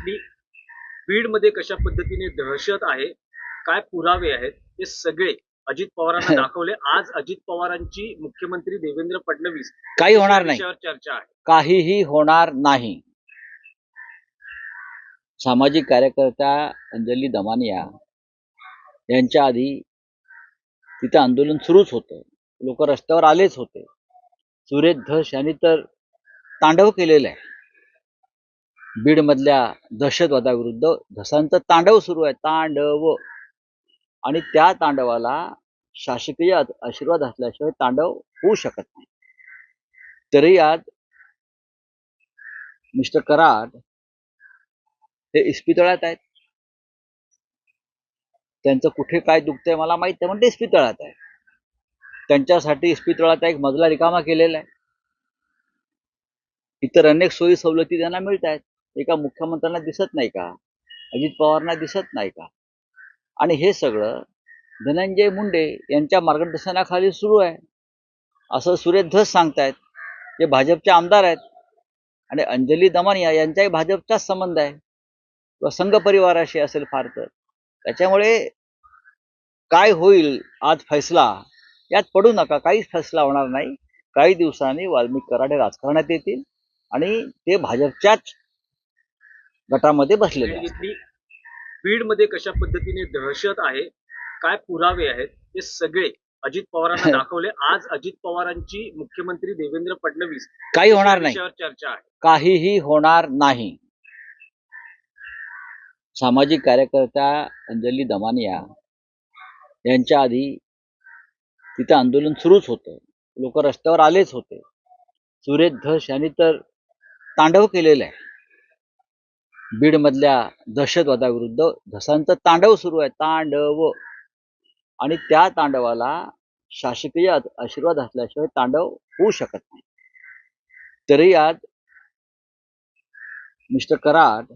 बघितली बीडमध्ये कशा पद्धतीने दहशत आहे काय पुरावे आहेत हे सगळे अजित पवारांना दाखवले. आज अजित पवारांची मुख्यमंत्री देवेंद्र फडणवीस काही होणार नाही. चर्चा आहे. काहीही होणार नाही. सामाजिक कार्यकर्त्या अंजली दमानिया यांच्या आधी तिथं आंदोलन सुरूच होतं. लोक रस्त्यावर आलेच होते. सुरेश धस यांनी तर तांडव केलेलं आहे. बीडमधल्या दहशतवादाविरुद्ध धसांचं तांडव सुरू आहे. तांडव. आणि त्या तांडवाला शासकीय आशीर्वाद असल्याशिवाय तांडव होऊ शकत नाही. तरी आज मिस्टर कराड हे इस्पितळात आहेत. त्यांचं कुठे काय दुखतंय मला माहीत आहे पण ते इस्पितळात आहे त्यांच्यासाठी इस्पितळाचा एक मजला रिकामा केलेला आहे. इतर अनेक सोयी सवलती त्यांना मिळत आहेत. एका मुख्यमंत्र्यांना दिसत नाही का? अजित पवारांना दिसत नाही का? आणि हे सगळं धनंजय मुंडे यांच्या मार्गदर्शनाखाली सुरू आहे. असं सुरेश धस सांगतायत जे भाजपचे आमदार आहेत. आणि अंजली दमानिया यांचाही भाजपचाच संबंध आहे. किंवा संघ परिवाराशी असेल फार तर. त्याच्यामुळे काय होईल आज फैसला यात पडू नका. काहीच फैसला होणार नाही. काही दिवसांनी वाल्मिक कराडे राजकारणात येतील. आणि ते भाजपच्याच गटामध्ये बसलेले आहेत. बीडमध्ये कशा पद्धतीने दहशत आहे काय पुरावे आहेत हे सगळे अजित पवारांना दाखवले. आज अजित पवारांची मुख्यमंत्री देवेंद्र फडणवीस काही होणार नाही. चर्चा आहे. काहीही होणार नाही. सामाजिक कार्यकर्त्या अंजली दमानिया यांच्या आधी तिथं आंदोलन सुरूच होतं. लोक रस्त्यावर आलेच होते. सुरेश धस यांनी तर तांडव केलेलं आहे. बीडमधल्या दहशतवादाविरुद्ध धसांचं तांडव सुरू आहे. तांडव. आणि त्या तांडवाला शासकीय आशीर्वाद असल्याशिवाय तांडव होऊ शकत नाही. तरी आज मिस्टर कराड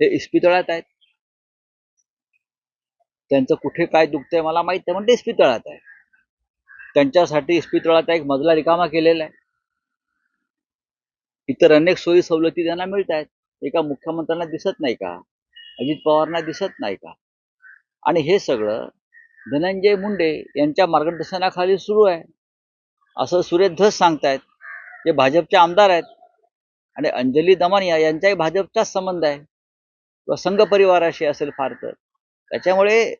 हे इस्पितळात आहेत. त्यांचं कुठे काय दुखतंय मला माहीत आहे पण ते इस्पितळात आहे त्यांच्यासाठी इस्पितळाचा एक मजला रिकामा केलेला आहे. इतर अनेक सोयी सवलती त्यांना मिळत आहेत. एका मुख्यमंत्र्यांना दिसत नाही का? अजित पवारांना दिसत नाही का? आणि हे सगळं धनंजय मुंडे यांच्या मार्गदर्शनाखाली सुरू आहे. असं सुरेश धस सांगतायत जे भाजपचे आमदार आहेत. आणि अंजली दमानिया यांचाही भाजपचाच संबंध आहे. किंवा संघ परिवाराशी असेल फार तर. त्याच्यामुळे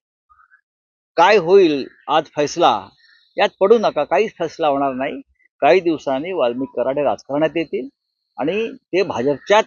काय होईल आज फैसला? यात पडू नका. काहीच फैसला होणार नाही. काही दिवसांनी वाल्मिक कराडे राजकारणात येतील. आणि ते भाजपच्याच